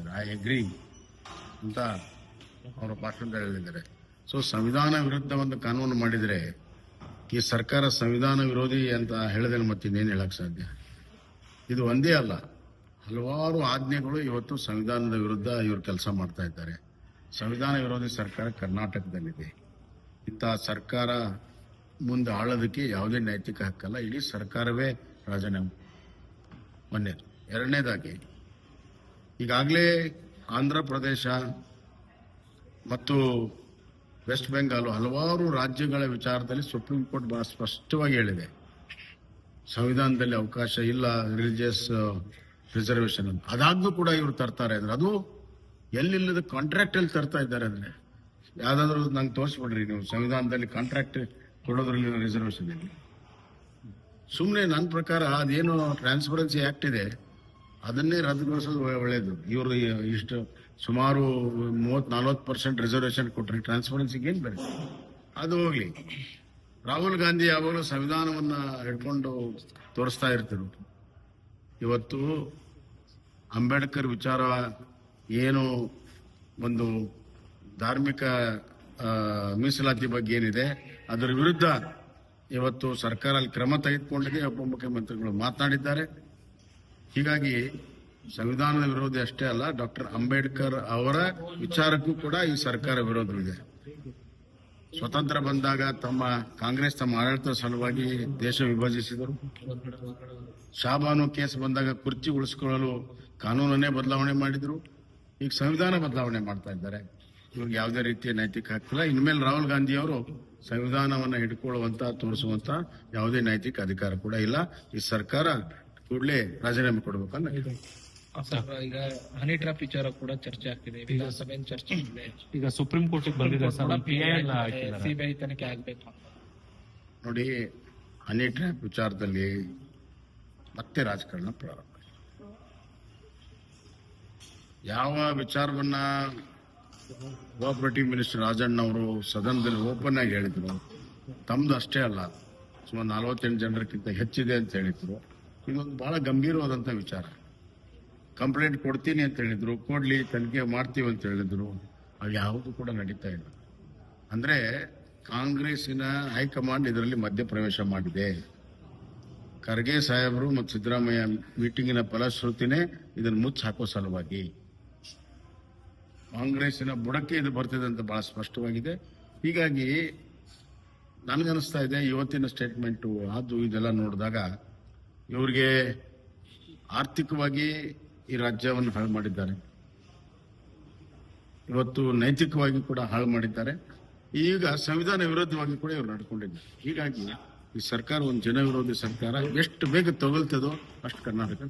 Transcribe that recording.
ಇದ್ದಾರೆ I agree ಅಂತ ಅವರ ಭಾಷಣದಲ್ಲಿ ಹೇಳಿದ್ದಾರೆ. ಸೊ ಸಂವಿಧಾನ ವಿರುದ್ಧ ಒಂದು ಕಾನೂನು ಮಾಡಿದರೆ ಈ ಸರ್ಕಾರ ಸಂವಿಧಾನ ವಿರೋಧಿ ಅಂತ ಹೇಳಿದ್ರೆ ಮತ್ತೆ ಇನ್ನೇನು ಹೇಳಕ್ ಸಾಧ್ಯ? ಇದು ಒಂದೇ ಅಲ್ಲ. ಹಲವಾರು ಆಜ್ಞೆಗಳು ಇವತ್ತು ಸಂವಿಧಾನದ ವಿರುದ್ಧ ಇವರು ಕೆಲಸ ಮಾಡ್ತಾ ಇದ್ದಾರೆ. ಸಂವಿಧಾನ ವಿರೋಧಿ ಸರ್ಕಾರ ಕರ್ನಾಟಕದಲ್ಲಿದೆ. ಇಂತಹ ಸರ್ಕಾರ ಮುಂದೆ ಆಳೋದಕ್ಕೆ ಯಾವುದೇ ನೈತಿಕ ಹಕ್ಕಲ್ಲ. ಇಡೀ ಸರ್ಕಾರವೇ ರಾಜೀನಾಮೆ. ಮೊನ್ನೆ ಎರಡನೇದಾಗಿ ಈಗಾಗಲೇ ಆಂಧ್ರ ಪ್ರದೇಶ ಮತ್ತು ವೆಸ್ಟ್ ಬೆಂಗಾಲ್ ಹಲವಾರು ರಾಜ್ಯಗಳ ವಿಚಾರದಲ್ಲಿ ಸುಪ್ರೀಂ ಕೋರ್ಟ್ ಬಹಳ ಸ್ಪಷ್ಟವಾಗಿ ಹೇಳಿದೆ. ಸಂವಿಧಾನದಲ್ಲಿ ಅವಕಾಶ ಇಲ್ಲ ರಿಲಿಜಿಯಸ್ ರಿಸರ್ವೇಶನ್ ಅಂತ. ಅದಾದ್ರೂ ಕೂಡ ಇವರು ತರ್ತಾರೆ ಅಂದ್ರೆ ಅದು ಎಲ್ಲಿಲ್ಲದ ಕಾಂಟ್ರಾಕ್ಟ್ ಅಲ್ಲಿ ತರ್ತಾ ಇದ್ದಾರೆ ಅಂದ್ರೆ. ಯಾವ್ದಾದ್ರು ನಂಗೆ ತೋರಿಸ್ಬಿಡ್ರಿ ನೀವು, ಸಂವಿಧಾನದಲ್ಲಿ ಕಾಂಟ್ರಾಕ್ಟ್ ಕೊಡೋದ್ರಲ್ಲಿ ರಿಸರ್ವೇಶನ್ ಇದೆ ಸುಮ್ಮನೆ ನನ್ನ ಪ್ರಕಾರ ಅದೇನು ಟ್ರಾನ್ಸ್ಪರೆನ್ಸಿ ಆಕ್ಟ್ ಇದೆ. ಅದನ್ನೇ ರದ್ದುಗೊಳಿಸೋದು ಒಳ್ಳೆಯದು ಇವರು ಇಷ್ಟು ಸುಮಾರು ಮೂವತ್ ನಲ್ವತ್ತು ಪರ್ಸೆಂಟ್ ರಿಸರ್ವೇಶನ್ ಕೊಟ್ರಿ ಟ್ರಾನ್ಸ್ಪರೆನ್ಸಿಗೆ ಏನ್ ಬೇರೆ? ಅದು ಹೋಗ್ಲಿ. ರಾಹುಲ್ ಗಾಂಧಿ ಯಾವಾಗಲೂ ಸಂವಿಧಾನವನ್ನ ಹಿಡ್ಕೊಂಡು ತೋರಿಸ್ತಾ ಇರ್ತಿರು ಇವತ್ತು ಅಂಬೇಡ್ಕರ್ ವಿಚಾರ ಏನು ಒಂದು ಧಾರ್ಮಿಕ ಮೀಸಲಾತಿ ಬಗ್ಗೆ ಏನಿದೆ, ಅದರ ವಿರುದ್ಧ ಇವತ್ತು ಸರ್ಕಾರ ಅಲ್ಲಿ ಕ್ರಮ ತೆಗೆದುಕೊಂಡಿದೆ. ಉಪಮುಖ್ಯಮಂತ್ರಿಗಳು ಮಾತನಾಡಿದ್ದಾರೆ. ಹೀಗಾಗಿ ಸಂವಿಧಾನದ ವಿರೋಧಿ ಅಷ್ಟೇ ಅಲ್ಲ, ಡಾಕ್ಟರ್ ಅಂಬೇಡ್ಕರ್ ಅವರ ವಿಚಾರಕ್ಕೂ ಕೂಡ ಈ ಸರ್ಕಾರ ವಿರೋಧವಿದೆ. ಸ್ವತಂತ್ರ ಬಂದಾಗ ತಮ್ಮ ಕಾಂಗ್ರೆಸ್ ತಮ್ಮ ಆಡಳಿತ ಸಲುವಾಗಿ ದೇಶ ವಿಭಜಿಸಿದರು. ಶಾಬಾನು ಕೇಸ್ ಬಂದಾಗ ಕುರ್ಚಿ ಉಳಿಸ್ಕೊಳ್ಳಲು ಕಾನೂನನ್ನೇ ಬದಲಾವಣೆ ಮಾಡಿದ್ರು. ಈಗ ಸಂವಿಧಾನ ಬದಲಾವಣೆ ಮಾಡ್ತಾ ಇದ್ದಾರೆ. ಇವ್ರಿಗೆ ಯಾವುದೇ ರೀತಿಯ ನೈತಿಕ ಹಕ್ಕಿಲ್ಲ. ಇನ್ಮೇಲೆ ರಾಹುಲ್ ಗಾಂಧಿ ಅವರು ಸಂವಿಧಾನವನ್ನ ಹಿಡ್ಕೊಳ್ಳುವಂತ, ತೋರಿಸುವಂತ ಯಾವುದೇ ನೈತಿಕ ಅಧಿಕಾರ ಕೂಡ ಇಲ್ಲ. ಈ ಸರ್ಕಾರ ಕೂಡಲೇ ರಾಜೀನಾಮೆ ಕೊಡ್ಬೇಕನ್ನ ಸರ್, ಈಗ ಹನಿ ಟ್ರಾಪ್ ವಿಚಾರ ಕೂಡ ಚರ್ಚೆ ಆಗ್ತಿದೆ. ವಿಧಾನಸಭೆ ಚರ್ಚೆ ಇದೆ. ಈಗ ಸುಪ್ರೀಂ ಕೋರ್ಟ್ ಬಂದಿದೆ ಸರ್ ಸಿಬಿಐ ತನಿಖೆ ಆಗ್ಬೇಕು ನೋಡಿ ಹನಿ ಟ್ರಾಪ್ ವಿಚಾರದಲ್ಲಿ ಮತ್ತೆ ರಾಜಕಾರಣ ಪ್ರಾರಂಭ ಯಾವ ವಿಚಾರವನ್ನ ಕೋಆಪರೇಟಿವ್ ಮಿನಿಸ್ಟರ್ ರಾಜಣ್ಣ ಅವರು ಸದನದಲ್ಲಿ ಓಪನ್ ಆಗಿ ಹೇಳಿದ್ರು ತಮ್ದು ಅಷ್ಟೇ ಅಲ್ಲ ಸುಮಾರು ನಲವತ್ತೆಂಟು ಜನರಕ್ಕಿಂತ ಹೆಚ್ಚಿದೆ ಅಂತ ಹೇಳಿದ್ರು. ಇದೊಂದು ಬಹಳ ಗಂಭೀರವಾದಂತ ವಿಚಾರ. ಕಂಪ್ಲೇಂಟ್ ಕೊಡ್ತೀನಿ ಅಂತ ಹೇಳಿದ್ರು, ಕೊಡ್ಲಿ, ತನಿಖೆ ಮಾಡ್ತೀವಿ ಅಂತ ಹೇಳಿದ್ರು, ಅದು ಯಾವುದು ಕೂಡ ನಡೀತಾ ಇಲ್ಲ. ಅಂದ್ರೆ ಕಾಂಗ್ರೆಸ್ಸಿನ ಹೈಕಮಾಂಡ್ ಇದರಲ್ಲಿ ಮಧ್ಯಪ್ರವೇಶ ಮಾಡಿದೆ. ಖರ್ಗೆ ಸಾಹೇಬರು ಮತ್ತು ಸಿದ್ದರಾಮಯ್ಯ ಮೀಟಿಂಗಿನ ಫಲಶ್ರುತಿನೇ ಇದನ್ನು ಮುಚ್ಚಿ ಹಾಕೋ ಸಲುವಾಗಿ. ಕಾಂಗ್ರೆಸ್ಸಿನ ಬುಡಕ್ಕೆ ಇದು ಬರ್ತಿದೆ ಅಂತ ಬಹಳ ಸ್ಪಷ್ಟವಾಗಿದೆ. ಹೀಗಾಗಿ ನನಗನ್ನಿಸ್ತಾ ಇದೆ, ಇವತ್ತಿನ ಸ್ಟೇಟ್ಮೆಂಟು ಅದು ಇದೆಲ್ಲ ನೋಡಿದಾಗ ಇವ್ರಿಗೆ ಆರ್ಥಿಕವಾಗಿ ಈ ರಾಜ್ಯವನ್ನು ಹಾಳು ಮಾಡಿದ್ದಾರೆ. ಇವತ್ತು ನೈತಿಕವಾಗಿ ಕೂಡ ಹಾಳು ಮಾಡಿದ್ದಾರೆ. ಈಗ ಸಂವಿಧಾನ ವಿರೋಧವಾಗಿ ಕೂಡ ಇವರು ನಡ್ಕೊಂಡಿದ್ದಾರೆ. ಹೀಗಾಗಿ ಈ ಸರ್ಕಾರ, ಒಂದು ಜನ ವಿರೋಧಿ ಸರ್ಕಾರ ಎಷ್ಟು ಬೇಗ ತಗೊಳ್ತದೋ ಅಷ್ಟು ಕರ್ನಾಟಕ